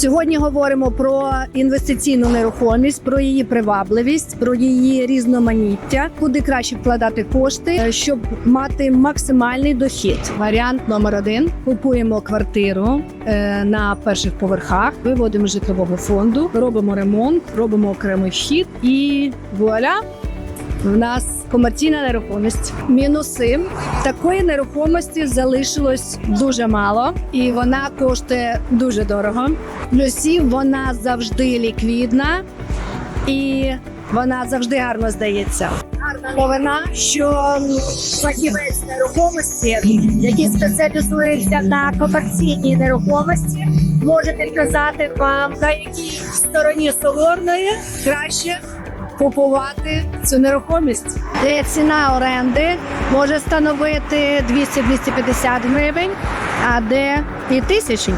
Сьогодні говоримо про інвестиційну нерухомість, про її привабливість, про її різноманіття, куди краще вкладати кошти, е, щоб мати максимальний дохід. Варіант номер один: купуємо квартиру е, на перших поверхах, виводимо житлового фонду, робимо ремонт, робимо окремий вхід і вуаля. В нас комерційна нерухомість. Мінуси такої нерухомості залишилось дуже мало, і вона коштує дуже дорого. Плюсів вона завжди ліквідна і вона завжди гарно здається. Гарна новина, що фахівець нерухомості, який спеціалізується на комерційній нерухомості, може підказати вам на якій стороні Соборної краще купувати цю нерухомість. Де ціна оренди може становити 200-250 гривень, а де і тисячу.